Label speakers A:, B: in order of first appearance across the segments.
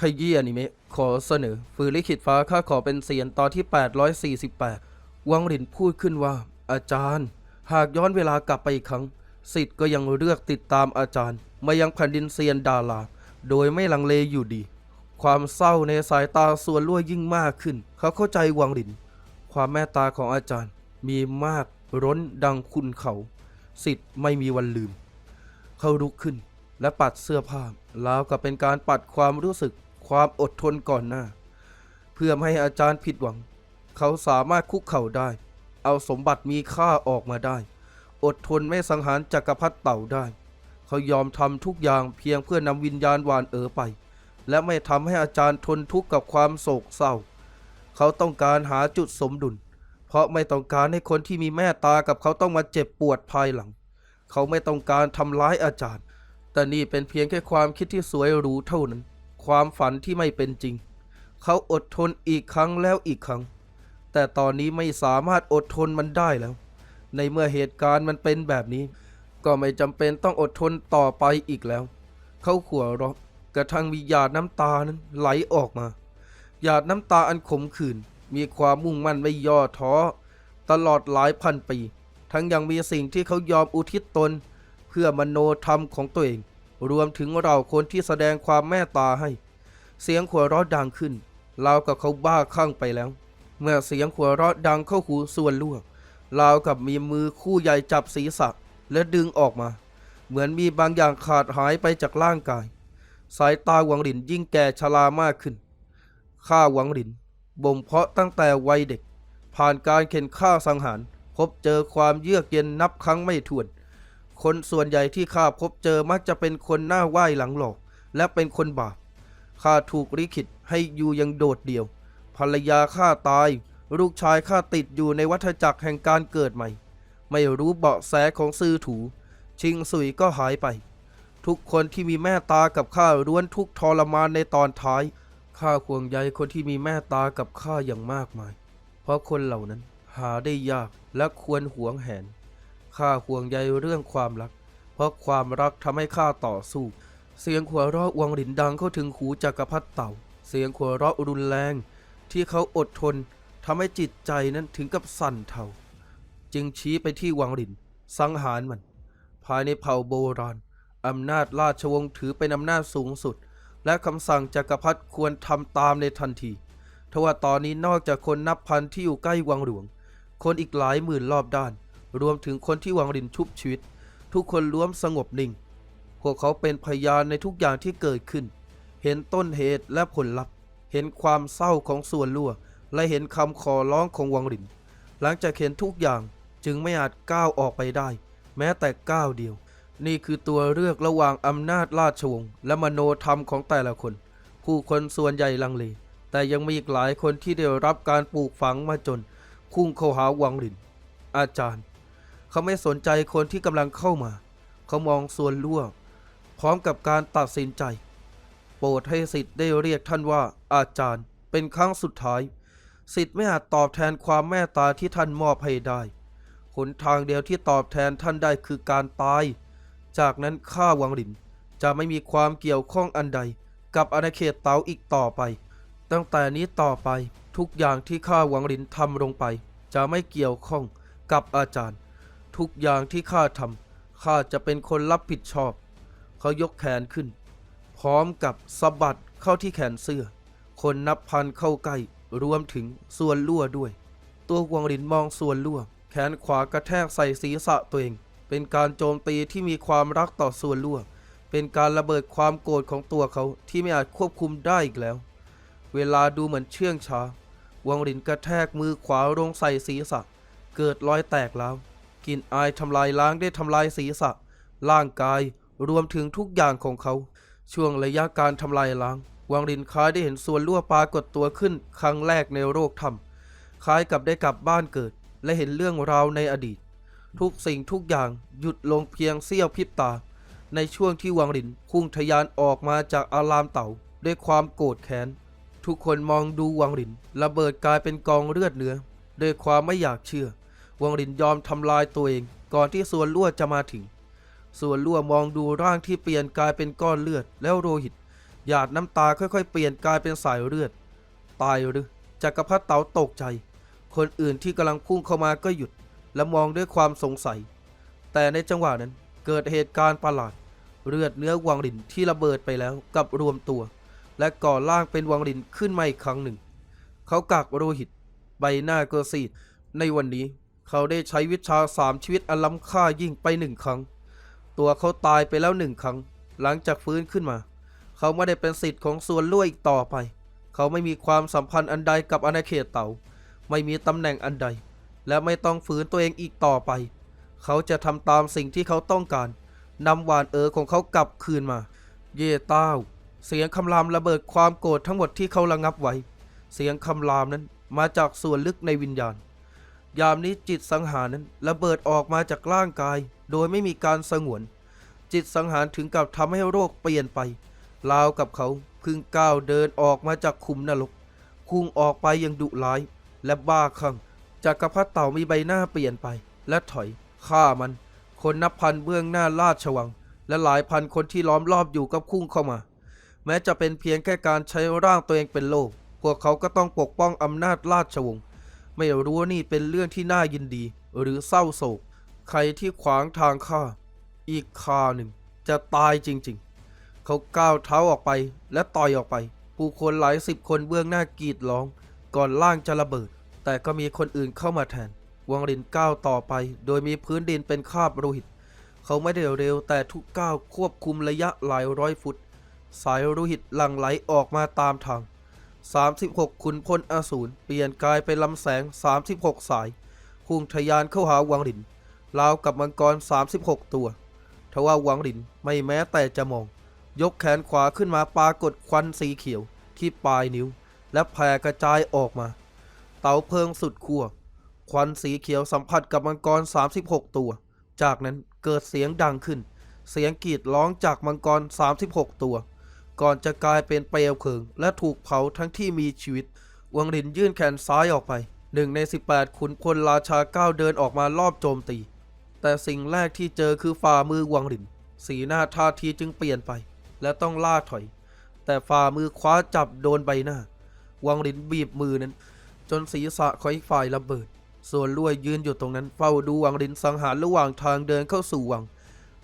A: ขยี้อนิเมะขอเสนอ ฝืนลิขิตฟ้าข้าขอเป็นเสียนตอนที่ 848 วังหลินพูดขึ้นว่า อาจารย์ หากย้อนเวลากลับไปอีกครั้งสิทธิ์ก็ยังเลือกติดตามอาจารย์ มายังแผ่นดินเซียนดาลา โดยไม่ลังเลอยู่ดี ความเศร้าในสายตาส่วนล่วยิ่งมากขึ้น เขาเข้าใจวังหลิน ความแม่ตาของอาจารย์มีมากร้นดังคุณเขา สิทธิ์ไม่มีวันลืม เขาลุกขึ้นและปัดเสื้อผ้าแล้วกับเป็นการปัดความรู้สึก ความอดทนก่อนหน้า เพื่อไม่ให้อาจารย์ผิดหวัง เขาสามารถคุกเข่าได้ เอาสมบัติมีค่าออกมาได้ อดทนไม่สังหารจักรพรรดิเต่าได้ เขายอมทำทุกอย่างเพียงเพื่อนำวิญญาณหวานเอ๋อไป และไม่ทำให้อาจารย์ทนทุกข์กับความโศกเศร้า เขาต้องการหาจุดสมดุล เพราะไม่ต้องการให้คนที่มีแม่ตากับเขาต้องมาเจ็บปวดภายหลัง เขาไม่ต้องการทำร้ายอาจารย์ แต่นี่เป็นเพียงแค่ความคิดที่สวยหรูเท่านั้น ความฝันที่ไม่เป็นจริง เขาอดทนอีกครั้งแล้วอีกครั้ง แต่ตอนนี้ไม่สามารถอดทนมันได้แล้ว ในเมื่อเหตุการณ์มันเป็นแบบนี้ ก็ไม่จำเป็นต้องอดทนต่อไปอีกแล้ว เขาขัวเราะกระทั่งมีหยาดน้ำตานั้นไหลออกมา หยาดน้ำตาอันขมขื่นมีความมุ่งมั่นไม่ย่อท้อ ตลอดหลายพันปี ทั้งยังมีสิ่งที่เขายอมอุทิศตน เพื่อมโนธรรมของตัวเอง รวมถึงเราคนที่แสดงความแม่ตาให้ เสียงหัวเราะดังขึ้นราวกับเขาบ้าคลั่งไปแล้ว เมื่อเสียงหัวเราะดังเข้าหูส่วนล่วงราวกับมีมือคู่ใหญ่จับศีรษะและดึงออกมา เหมือนมีบางอย่างขาดหายไปจากร่างกาย สายตาหวังหลินยิ่งแก่ชรามากขึ้น ข้าหวังหลินบ่มเพาะตั้งแต่วัยเด็ก ผ่านการเข็นฆ่าสังหาร พบเจอความเยือกเย็นนับครั้งไม่ถ้วน คนส่วนใหญ่ที่ข้าพบเจอมักจะเป็นคนหน้าไหว้หลังหลอก และเป็นคนบาป ข้าถูกลิขิตให้อยู่ยังโดดเดี่ยว ภรรยาข้าตาย ลูกชายข้าติดอยู่ในวัฏจักรแห่งการเกิดใหม่ ไม่รู้เบาะแสของซื่อถู ชิงสุยก็หายไป ทุกคนที่มีแม่ตากับข้าล้วนทุกทรมานในตอนท้าย ข้าห่วงใยคนที่มีแม่ตากับข้าอย่างมากมาย เพราะคนเหล่านั้นหาได้ยากและควรหวงแหน ข้าห่วงใยเรื่องความรัก เพราะความรักทำให้ข้าต่อสู้ เสียงหัวเราะวังหลินดังเข้าถึงหูจักรพรรดิเต่า เสียงหัวเราะรุนแรง ที่เขาอดทนทำให้จิตใจนั้นถึงกับสั่นเทาจึงชี้ไปที่วังหลิน สังหารมัน ภายในเผ่าโบราณอำนาจราชวงศ์ถือเป็นอำนาจสูงสุด และคำสั่งจักรพรรดิควรทำตามในทันทีทว่าตอนนี้นอกจากคนนับพันที่อยู่ใกล้วังหลวง คนอีกหลายหมื่นรอบด้าน รวมถึงคนที่วังหลินชุบชีวิต ทุกคนล้วนสงบนิ่ง วกเขาเป็นพยานในทุกอย่างที่เกิดขึ้น เห็นต้นเหตุและผลลัพธ์ เห็นความเศร้าของส่วนลั่ว และเห็นคำขอร้องของวังหลิน หลังจากเห็นทุกอย่างจึงไม่อาจก้าวออกไปได้ แม้แต่ก้าวเดียว นี่คือตัวเลือกระหว่างอำนาจราชวงศ์และมโนธรรมของแต่ละคน ผู้คนส่วนใหญ่ลังเล แต่ยังมีอีกหลายคนที่ได้รับการปลูกฝังมาจนพุ่งเข้าหาวังหลิน อาจารย์ เขาไม่สนใจคนที่กำลังเข้ามา เขามองส่วนล่ว พร้อมกับการตัดสินใจ โปรดให้สิทธิ์ได้เรียกท่านว่าอาจารย์เป็นครั้งสุดท้าย สิทธิ์ไม่อาจตอบแทนความแม่ตาที่ท่านมอบให้ได้หนทางเดียวที่ตอบแทนท่านได้คือการตาย จากนั้นข้าวังหลินจะไม่มีความเกี่ยวข้องอันใด กับอาณาเขตเตาอีกต่อไป ตั้งแต่นี้ต่อไปทุกอย่างที่ข้าหวังหลินทำลงไป จะไม่เกี่ยวข้องกับอาจารย์ ทุกอย่างที่ข้าทำข้าจะเป็นคนรับผิดชอบ เขายกแขนขึ้น พร้อมกับสะบัดเข้าที่แขนเสื้อ คนนับพันเข้าใกล้รวมถึงส่วนลั่วด้วย ตัวหวังหลินมองส่วนลั่ว แขนขวากระแทกใส่ศีรษะตัวเอง เป็นการโจมตีที่มีความรักต่อส่วนลั่ว เป็นการระเบิดความโกรธของตัวเขาที่ไม่อาจควบคุมได้อีกแล้ว เวลาดูเหมือนเชื่องช้า วังหลินกระแทกมือขวาลงใส่ศีรษะ เกิดรอยแตกแล้วกลินอายทำลายล้างได้ทำลายศีรษะ ร่างกาย รวมถึงทุกอย่างของเขา ช่วงระยะการทำลายล้าง วังหลินคล้ายได้เห็นส่วนลั่วปรากฏตัวขึ้น ครั้งแรกในโรคธรรม คล้ายกับได้กลับบ้านเกิด และเห็นเรื่องราวในอดีต ทุกสิ่งทุกอย่างหยุดลงเพียงเสี้ยวพริบตา ในช่วงที่วังหลินพุ่งทะยานออกมาจากอารามเต่า ด้วยความโกรธแค้น ทุกคนมองดูวังหลินระเบิดกลายเป็นกองเลือดเนื้อด้วยความไม่อยากเชื่อ วังหลินยอมทำลายตัวเองก่อนที่ส่วนลั่วจะมาถึง ส่วนล่วมองดูร่างที่เปลี่ยนกลายเป็นก้อนเลือด แล้วโลหิต หยาดน้ำตาค่อยๆ เปลี่ยนกลายเป็นสายเลือด ตายหรือจักรพรรดิเต๋าตกใจ คนอื่นที่กำลังพุ่งเข้ามาก็หยุด และมองด้วยความสงสัย แต่ในจังหวะนั้นเกิดเหตุการณ์ประหลาด เลือดเนื้อวังหลินที่ระเบิดไปแล้วกลับรวมตัว และก่อร่างเป็นวังหลินขึ้นมาอีกครั้งหนึ่ง เขากักโรหิต ใบหน้าก็ซีดในวันนี้เขาได้ใช้วิชาสามชีวิตอันล้ำค่ายิ่งไปหนึ่งครั้ง ตัวเขาตายไปแล้วหนึ่งครั้ง หลังจากฟื้นขึ้นมา เขาไม่ได้เป็นสิทธิ์ของส่วนล่วยอีกต่อไป เขาไม่มีความสัมพันธ์อันใดกับอาณาเขตเต๋าไม่มีตำแหน่งอันใด และไม่ต้องฝืนตัวเองอีกต่อไป เขาจะทำตามสิ่งที่เขาต้องการนำหวานเออของเขากลับคืนมา เย่เต้า เสียงคำรามระเบิดความโกรธทั้งหมดที่เขาระงับไว้ เสียงคำรามนั้นมาจากส่วนลึกในวิญญาณ ยามนี้จิตสังหารนั้นระเบิดออกมาจากร่างกาย โดยไม่มีการสงวน จิตสังหารถึงกับทำให้โรคเปลี่ยนไปราวกับเขาพึ่งก้าวเดินออกมาจากคุมนรกพุ่งออกไปยังดุร้าย และบ้าคลั่งจากกรพรรดิเต่ามีใบหน้าเปลี่ยนไป และถอยฆ่ามัน คนนับพันเบื้องหน้าราชวัง และหลายพันคนที่ล้อมรอบอยู่ก็พุ่งเข้ามา แม้จะเป็นเพียงแค่การใช้ร่างตัวเองเป็นโลก พวกเขาก็ต้องปกป้องอำนาจราชวงศ์ ไม่รู้ว่านี่เป็นเรื่องที่น่ายินดี หรือเศร้าโศก ใครที่ขวางทางข้า อีกคาหนึ่ง จะตายจริงๆ เขาก้าวเท้าออกไปและต่อยออกไป ผู้คนหลายสิบคนเบื้องหน้ากรีดร้อง ก่อนล่างจะระเบิด แต่ก็มีคนอื่นเข้ามาแทน วังรินก้าวต่อไป โดยมีพื้นดินเป็นคาบโลหิต เขาไม่ได้เร็วแต่ทุกก้าวควบคุมระยะหลายร้อยฟุต สายโลหิตหลั่งไหลออกมาตามทาง 36ขุนพลอสูรเปลี่ยนกายเป็นลำแสง 36 สายพุ่งทะยานเข้าหาวังหลินราวกับมังกร 36 ตัว ทว่าวังหลินไม่แม้แต่จะมอง ยกแขนขวาขึ้นมาปากฏควันสีเขียวที่ปลายนิ้ว และแผ่กระจายออกมา เตาเพลิงสุดขั้วควันสีเขียวสัมผัสกับมังกร 36 ตัว จากนั้นเกิดเสียงดังขึ้น เสียงกรีดร้องจากมังกร 36 ตัว ก่อนจะกลายเป็นเปลวเพลิง และถูกเผาทั้งที่มีชีวิต วังหลินยื่นแขนซ้ายออกไปหนึ่งใน 18 ขุนพลราชาก้าวเดินออกมารอบโจมตี แต่สิ่งแรกที่เจอคือฝ่ามือวังหลิน สีหน้าท่าทีจึงเปลี่ยนไป และต้องล่าถอย แต่ฝ่ามือคว้าจับโดนใบหน้า วังหลินบีบมือนั้น จนศีรษะของอีกฝ่ายระเบิด ส่วนลุยยืนอยู่ตรงนั้นเฝ้าดูวังหลินสังหารระหว่างทางเดินเข้าสู่วัง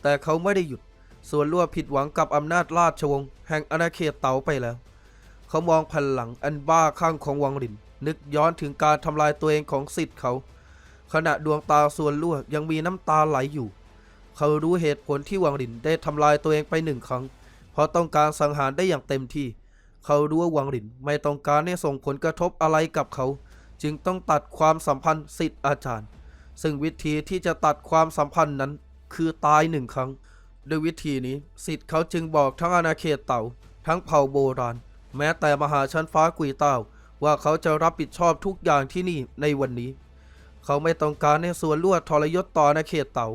A: แต่เขาไม่ได้หยุด ส่วนลั่วผิดหวังกับอำนาจราชวงศ์แห่งอาณาเขตเต๋าไปแล้ว เขามองพันหลังอันบ้าคลั่งของวังหลิน นึกย้อนถึงการทำลายตัวเองของสิทธิ์เขา ขณะดวงตาส่วนลั่วยังมีน้ำตาไหลอยู่ เขารู้เหตุผลที่วังหลินได้ทำลายตัวเองไปหนึ่งครั้ง เพราะต้องการสังหารได้อย่างเต็มที่ เขารู้ว่าวังหลินไม่ต้องการให้ส่งผลกระทบอะไรกับเขา จึงต้องตัดความสัมพันธ์สิทธิ์อาจารย์ ซึ่งวิธีที่จะตัดความสัมพันธ์นั้น คือตายหนึ่งครั้ง ด้วยวิธีนี้สิทธิ์เขาจึงบอกทั้งอาณาเขตเต่า ทั้งเผ่าโบราณ แม้แต่มหาชั้นฟ้ากุยเต้าว่าเขาจะรับผิดชอบทุกอย่างที่นี่ในวันนี้ เขาไม่ต้องการให้ส่วนลวดทรยศต่ออาณาเขตเต่า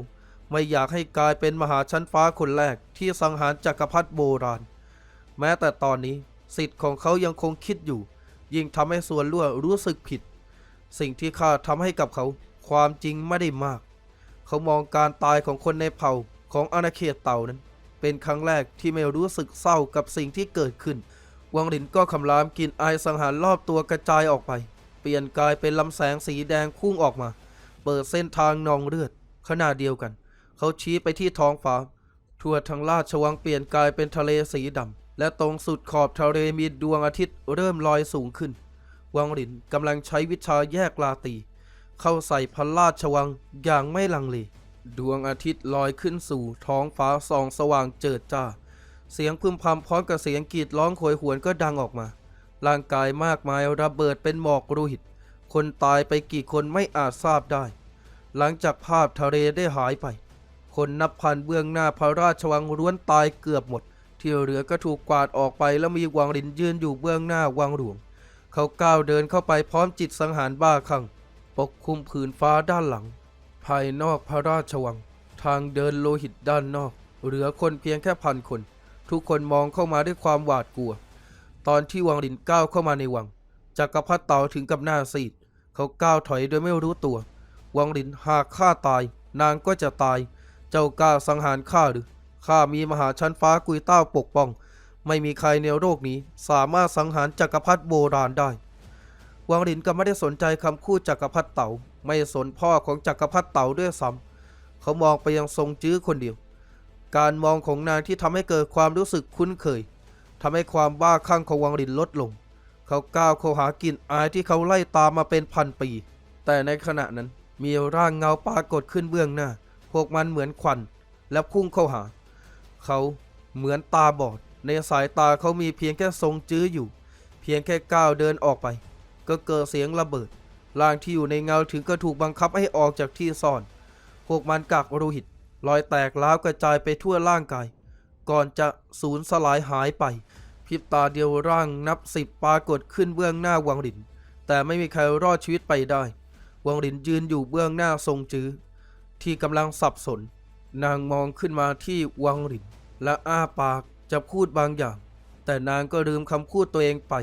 A: ไม่อยากให้กลายเป็นมหาชั้นฟ้าคนแรกที่สังหารจักรพรรดิโบราณ แม้แต่ตอนนี้สิทธิ์ของเขายังคงคิดอยู่ ยิ่งทำให้ส่วนลวดรู้สึกผิด สิ่งที่ข้าทำให้กับเขาความจริงไม่ได้มาก เขามองการตายของคนในเผ่า ของอาณาเขตเต่านั้น เป็นครั้งแรกที่ไม่รู้สึกเศร้ากับสิ่งที่เกิดขึ้น วังหลินก็คำรามกินไอสังหารรอบตัวกระจายออกไป เปลี่ยนกายเป็นลำแสงสีแดงพุ่งออกมา เปิดเส้นทางนองเลือดขณะเดียวกัน เขาชี้ไปที่ท้องฟ้า ทั่วทั้งราชวังเปลี่ยนกายเป็นทะเลสีดำและตรงสุดขอบทะเลมีดวงอาทิตย์เริ่มลอยสูงขึ้น วังหลินกำลังใช้วิชาแยกลาตรีเข้าใส่พระราชวังอย่างไม่ลังเล ดวงอาทิตย์ลอยขึ้นสู่ท้องฟ้าส่องสว่างเจิดจ้า เสียงพึมพำพร้อมกับเสียงกรีดร้องโหยหวนก็ดังออกมา ร่างกายมากมายระเบิดเป็นหมอกโลหิต คนตายไปกี่คนไม่อาจทราบได้ หลังจากภาพทะเลได้หายไป คนนับพันเบื้องหน้าพระราชวังล้วนตายเกือบหมด ที่เหลือก็ถูกกวาดออกไปแล้วมีวังหลินยืนอยู่เบื้องหน้าวังหลวง เขาก้าวเดินเข้าไปพร้อมจิตสังหารบ้าคลั่งปกคลุมผืนฟ้าด้านหลัง ภายนอกพระราชวัง ทางเดินโลหิตด้านนอก เหลือคนเพียงแค่พันคน ทุกคนมองเข้ามาด้วยความหวาดกลัว ตอนที่วังหลินก้าวเข้ามาในวังจักรพรรดิเต่าถึงกับหน้าซีด เขาก้าวถอยโดยไม่รู้ตัว วังหลินหากข้าตาย นางก็จะตาย เจ้ากล้าสังหารข้าหรือข้ามีมหาชั้นฟ้ากุยเต้าปกป้อง ไม่มีใครในโลกนี้ สามารถสังหารจักรพรรดิโบราณได้ วังหลินก็ไม่ได้สนใจคำพูดจักรพรรดิเต๋า ไม่สนพ่อของจักรพรรดิเต๋าด้วยซ้ำเขามองไปยังทรงจื้อคนเดียว การมองของนางที่ทำให้เกิดความรู้สึกคุ้นเคยทำให้ความบ้าคลั่งของวังหลินลดลง เขาก้าวเข้าหากลิ่นอายที่เขาไล่ตามมาเป็นพันปี แต่ในขณะนั้นมีร่างเงาปรากฏขึ้นเบื้องหน้า พวกมันเหมือนควันและพุ่งเข้าหา เขาเหมือนตาบอด ในสายตาเขามีเพียงแค่ทรงจื้ออยู่ เพียงแค่ก้าวเดินออกไป ก็เกิดเสียงระเบิด ร่างที่อยู่ในเงาถึงก็ถูกบังคับให้ออกจากที่ซ่อน พวกมันกักโลหิตรอยแตกล้าวกระจายไปทั่วร่างกาย ก่อนจะสูญสลายหายไป พริบตาเดียวร่างนับสิบปรากฏขึ้นเบื้องหน้าวังหลิน แต่ไม่มีใครรอดชีวิตไปได้ วังหลินยืนอยู่เบื้องหน้าทรงจื้อ ที่กำลังสับสน นางมองขึ้นมาที่วังหลิน และอ้าปากจะพูดบางอย่าง แต่นางก็ลืมคำพูดตัวเองไป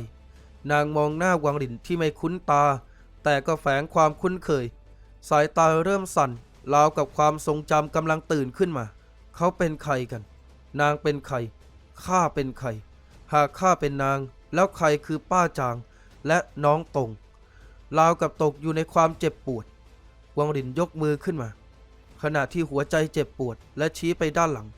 A: นางมองหน้าวังหลินที่ไม่คุ้นตา แต่ก็แฝงความคุ้นเคย สายตาเริ่มสั่นราวกับความทรงจำกำลังตื่นขึ้นมา เขาเป็นใครกัน นางเป็นใครข้าเป็นใคร หากข้าเป็นนาง แล้วใครคือป้าจาง และน้องตงราวกับตกอยู่ในความเจ็บปวด วังหลินยกมือขึ้นมา ขณะที่หัวใจเจ็บปวด และชี้ไปด้านหลัง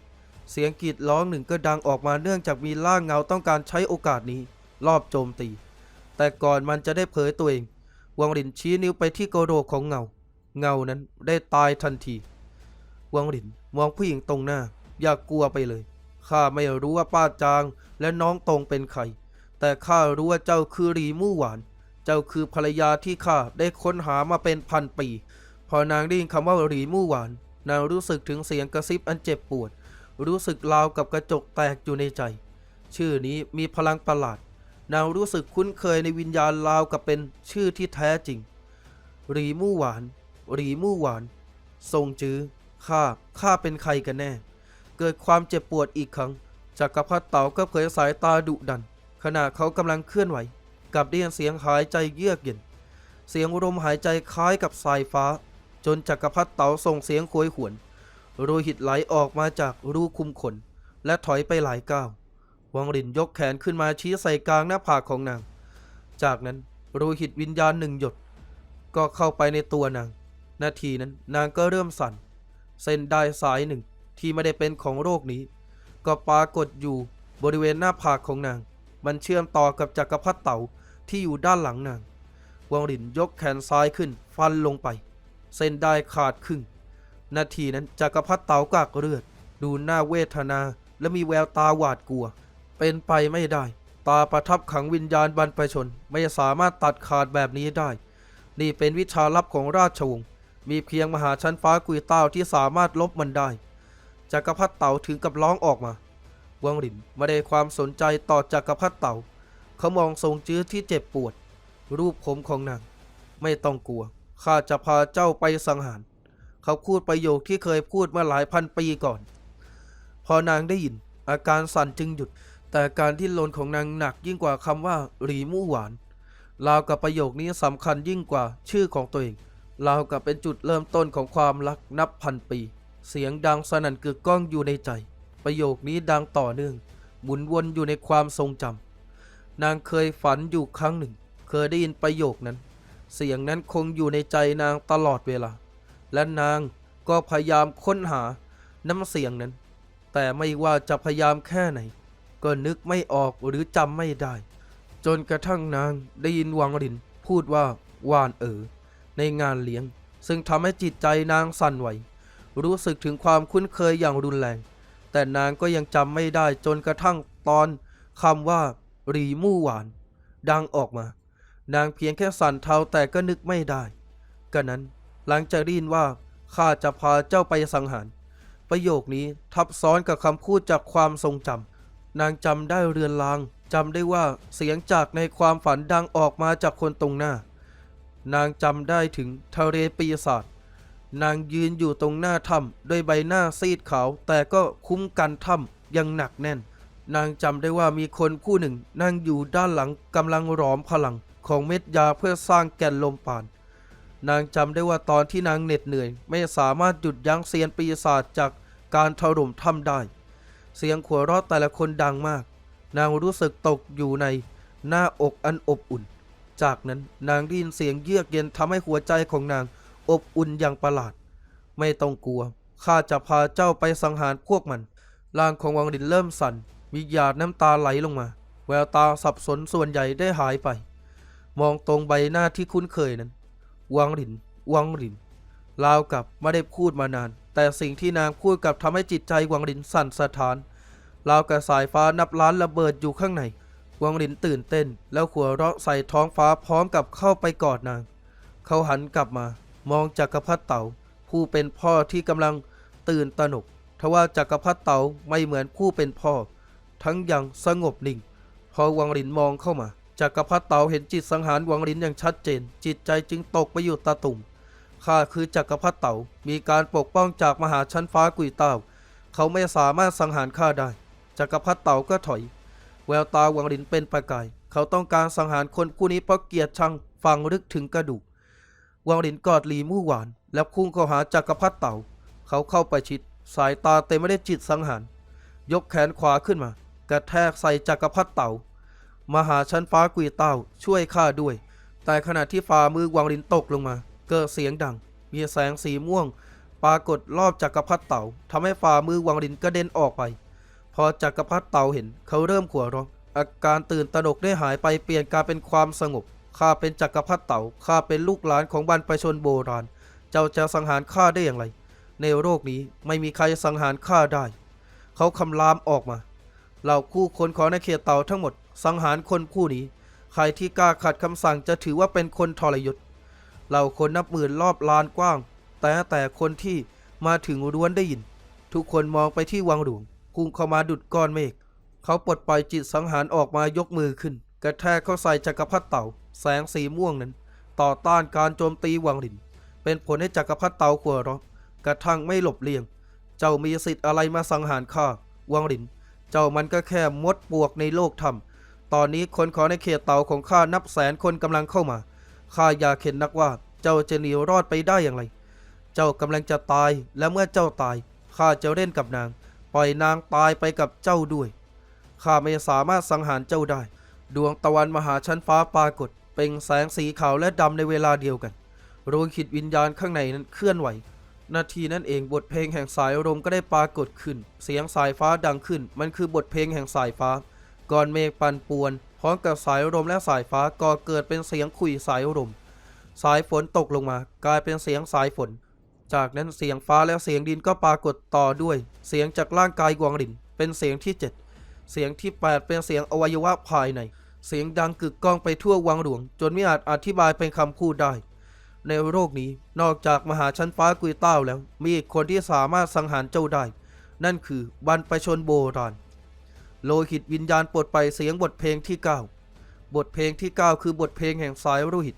A: เสียงกรีดร้องหนึ่งก็ดังออกมาเนื่องจากมีร่างเงาต้องการใช้โอกาสนี้ รอบโจมตี แต่ก่อนมันจะได้เผยตัวเอง วังหลินชี้นิ้วไปที่กระโหลกของเงา เงานั้นได้ตายทันที วังหลินมองผู้หญิงตรงหน้า อย่ากกลัวไปเลย ข้าไม่รู้ว่าป้าจางและน้องตรงเป็นใคร แต่ข้ารู้ว่าเจ้าคือรีมู่หวาน เจ้าคือภรรยาที่ข้าได้ค้นหามาเป็นพันปี พอนางได้ยินคำว่ารีมู่หวาน นางรู้สึกถึงเสียงกระซิบอันเจ็บปวด รู้สึกราวกับกระจกแตกอยู่ในใจ ชื่อนี้มีพลังประหลาด นางรู้สึกคุ้นเคยในวิญญาณราวกับเป็นชื่อที่แท้จริงรีมู่หวานรีมู่หวาน ทรงจื้อ ข้า ข้าเป็นใครกันแน่ เกิดความเจ็บปวดอีกครั้งจักรพรรดิเต๋าก็เผยสายตาดุดัน ขณะเขากำลังเคลื่อนไหว กับได้ยินเสียงหายใจเยือกเย็น เสียงลมหายใจคล้ายกับสายฟ้า จนจักรพรรดิเต๋าส่งเสียงโหยหวนโลหิตไหลออกมาจากรูคุมขน และถอยไปหลายก้าว วังหลินยกแขนขึ้นมาชี้ใส่กลางหน้าผากของนาง จากนั้นโลหิตวิญญาณหนึ่งหยด ก็เข้าไปในตัวนาง นาทีนั้นนางก็เริ่มสั่น เส้นได้สายหนึ่งที่ไม่ได้เป็นของโรคนี้ ก็ปรากฏอยู่บริเวณหน้าผากของนาง มันเชื่อมต่อกับจักรพรรดิเต๋าที่อยู่ด้านหลังนาง วังหลินยกแขนซ้ายขึ้นฟันลงไป เส้นได้ขาดครึ่ง นาทีนั้นจักรพรรดิเต๋ากากเลือด ดูหน้าเวทนาและมีแววตาหวาดกลัว เป็นไปไม่ได้ ตาประทับขังวิญญาณบรรพชน ไม่สามารถตัดขาดแบบนี้ได้ นี่เป็นวิชาลับของราชวงศ์มีเพียงมหาชั้นฟ้ากุยเต้าที่สามารถลบมันได้จักรพรรดิเต่าถึงกับร้องออกมา วังหลินไม่ได้ความสนใจต่อจักรพรรดิเต่า เขามองทรงจื้อที่เจ็บปวด รูปผมของนาง ไม่ต้องกลัว ข้าจะพาเจ้าไปสังหาร เขาพูดประโยคที่เคยพูดมื่อหลายพันปีก่อน พอนางได้ยิน อาการสั่นจึงหยุด แต่การที่ลนของนางหนักยิ่งกว่าคำว่าหรีมู่หวานราวกับประโยคนี้สำคัญยิ่งกว่าชื่อของตัวเองราวกับเป็นจุดเริ่มต้นของความรักนับพันปี เสียงดังสนั่นกึกก้องอยู่ในใจ ประโยคนี้ดังต่อเนื่อง หมุนวนอยู่ในความทรงจำนางเคยฝันอยู่ครั้งหนึ่ง เคยได้ยินประโยคนั้น เสียงนั้นคงอยู่ในใจนางตลอดเวลา และนางก็พยายามค้นหาน้ำเสียงนั้น แต่ไม่ว่าจะพยายามแค่ไหน ก็นึกไม่ออกหรือจำไม่ได้ จนกระทั่งนางได้ยินวังหลินพูดว่าวานเอ๋อในงานเลี้ยง ซึ่งทำให้จิตใจนางสั่นไหว รู้สึกถึงความคุ้นเคยอย่างรุนแรง แต่นางก็ยังจำไม่ได้จนกระทั่งตอนคำว่ารีมู่หวาน ดังออกมา นางเพียงแค่สั่นเทาแต่ก็นึกไม่ได้ก็นั้นหลังจากได้ยินว่าข้าจะพาเจ้าไปสังหาร ประโยคนี้ทับซ้อนกับคำพูดจากความทรงจำ นางจำได้เรือนลางจำได้ว่าเสียงจากในความฝันดังออกมาจากคนตรงหน้า นางจำได้ถึงทะเลปีศาจนางยืนอยู่ตรงหน้าถ้ำด้วยใบหน้าซีดขาว แต่ก็คุ้มกันถ้ำอยังหนักแน่น นางจำได้ว่ามีคนผู้หนึ่งนั่งอยู่ด้านหลังกำลังหลอมพลังของเม็ดยาเพื่อสร้างแก่นลมปาน นางจำได้ว่าตอนที่นางเหน็ดเหนื่อย ไม่สามารถหยุดยั้งเซียนปีศาจจากการถล่มถ้ำได้ เสียงขัวเราะแต่ละคนดังมาก นางรู้สึกตกอยู่ในหน้าอกอันอบอุ่น จากนั้นนางได้ยินเสียงเยือกเย็นทำให้หัวใจของนางอบอุ่นอย่างประหลาด ไม่ต้องกลัว ข้าจะพาเจ้าไปสังหารพวกมัน ร่างของวังลินเริ่มสั่น มีหยาดน้ำตาไหลลงมา แววตาสับสนส่วนใหญ่ได้หายไป มองตรงใบหน้าที่คุ้นเคยนั้น วังลิน วังลิน ราวกับไม่ได้พูดมานาน แต่สิ่งที่นางพูดกับทำให้จิตใจวังลินสั่นสะท้านราวกับสายฟ้านับล้านระเบิดอยู่ข้างในวังลินตื่นเต้น แล้วหัวเราะใส่ท้องฟ้าพร้อมกับเข้าไปกอดนาง เขาหันกลับมา มองจักรพรรดิเต๋าผู้เป็นพ่อที่กำลังตื่นตระหนกทว่าจักรพรรดิเต๋าไม่เหมือนผู้เป็นพ่อ ทั้งยังสงบนิ่ง พอวังลินมองเข้ามาจักรพรรดิเต๋าเห็นจิตสังหารวังลินอย่างชัดเจน จิตใจจึงตกไปอยู่ตาตุ่ม ข้าคือจักรพรรดิเต๋ามีการปกป้องจากมหาชั้นฟ้ากุยเต้าเขาไม่สามารถสังหารข้าได้ จักรพรรดิเต๋าก็ถอย แววตาวังลินเป็นประกาย เขาต้องการสังหารคนผู้นี้เพราะเกลียดชังฝังลึกถึงกระดูก วังลินกอดหลีมู่หวาน แล้วพุ่งเข้าหาจักรพรรดิเต๋าเขาเข้าไปชิด สายตาเต็มไปด้วยจิตสังหาร ยกแขนขวาขึ้นมา กระแทกใส่จักรพรรดิเต๋ามหาชั้นฟ้ากุยเต้าช่วยข้าด้วย แต่ขณะที่ฝ่ามือวังลินตกลงมา เกิดเสียงดัง มีแสงสีม่วง ปรากฏรอบจักรพรรดิเต๋าทำให้ฝ่ามือวังลินกระเด็นออกไป พอจักรพรรดิเต๋าเห็นเขาเริ่มขัวเราะอาการตื่นตระหนกได้หายไปเปลี่ยนกลายเป็นความสงบข้าเป็นจักรพรรดิเต๋าข้าเป็นลูกหลานของบรรพชนโบราณ เจ้าจะสังหารข้าได้อย่างไร ในโลกนี้ไม่มีใครสังหารข้าได้ เขาคำรามออกมาเหล่าคู่คนของในเขตเต่าทั้งหมด สังหารคนผู้นี้ ใครที่กล้าขัดคำสั่งจะถือว่าเป็นคนทรยศ เหล่าคนนับหมื่นรอบลานกว้าง แต่แต่คนที่มาถึงร้วนได้ยิน ทุกคนมองไปที่วังหลวงพุ่งเข้ามาดุดก้อนเมฆเขาปลดปล่อยจิตสังหารออกมายกมือขึ้น กระแทกเข้าใส่จักรพรรดิเต่า แสงสีม่วงนั้น ต่อต้านการโจมตีวังหลิน เป็นผลให้จักรพรรดิเต่าขัวเราะกระทั่งไม่หลบเลี่ยง เจ้ามีสิทธิ์อะไรมาสังหารข้าวังหลิน เจ้ามันก็แค่มดปวกในโลกธรรมตอนนี้คนขอในเขตเต่าของข้านับแสนคนกำลังเข้ามาข้าอยากเห็นนักว่า เจ้าจะหนีรอดไปได้อย่างไร เจ้ากำลังจะตายและเมื่อเจ้าตายข้าจะเล่นกับนาง ปล่อยนางตายไปกับเจ้าด้วยข้าไม่สามารถสังหารเจ้าได้ ดวงตะวันมหาชั้นฟ้าปรากฏ เปล่งแสงสีขาวและดำในเวลาเดียวกันโรหิตวิญญาณข้างในนั้นเคลื่อนไหว นาทีนั้นเองบทเพลงแห่งสายลมก็ได้ปรากฏขึ้น เสียงสายฟ้าดังขึ้น มันคือบทเพลงแห่งสายฟ้า ก่อนเมฆปั่นป่วนพร้อมกับสายลมและสายฟ้าก็เกิดเป็นเสียงขุยสายลม สายฝนตกลงมา กลายเป็นเสียงสายฝน จากนั้นเสียงฟ้าและเสียงดินก็ปรากฏต่อด้วย เสียงจากร่างกายกวางหลินเป็นเสียงที่ 7 เสียงที่ 8 เป็นเสียงอวัยวะภายใน เสียงดังกึกก้องไปทั่ววังหลวง จนไม่อาจอธิบายเป็นคำพูดได้ ในโลกนี้นอกจากมหาชั้นฟ้ากุยเต้าแล้ว มีอีกคนที่สามารถสังหารเจ้าได้ นั่นคือบรรพชนโบราณโลหิตวิญญาณปลดไปเสียงบทเพลงที่ 9 บทเพลงที่ 9 คือบทเพลงแห่งสายโลหิต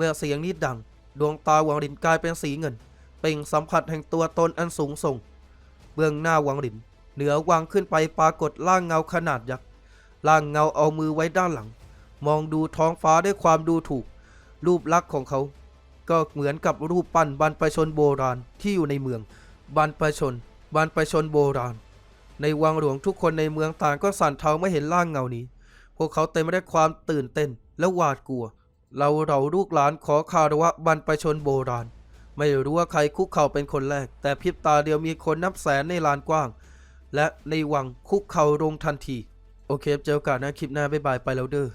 A: มื่อเสียงนี้ดัง ดวงตาวังหลินกลายเป็นสีเงิน เปล่งสัมผัสแห่งตัวตนอันสูงส่ง เบื้องหน้าวังหลิน เหนือวังขึ้นไปปรากฏร่างเงาขนาดยักษ์ร่างเงาเอามือไว้ด้านหลัง มองดูท้องฟ้าด้วยความดูถูก รูปลักษณ์ของเขา ก็เหมือนกับรูปปั้นบรรพชนโบราณที่อยู่ในเมือง บรรพชน บรรพชนโบราณ ในวังหลวงทุกคนในเมืองต่างก็สั่นเทาเมื่อเห็นร่างเงานี้ พวกเขาเต็มไปด้วยความตื่นเต้นและหวาดกลัว เราเราลูกหลานขอคารวะบรรพชนโบราณ ไม่รู้ว่าใครคุกเข่าเป็นคนแรก แต่พริบตาเดียวมีคนนับแสนในลานกว้าง และในวังคุกเข่าลงทันที โอเคเจอกันนะคลิปหน้าบ๊ายบายไปแล้วเด้อ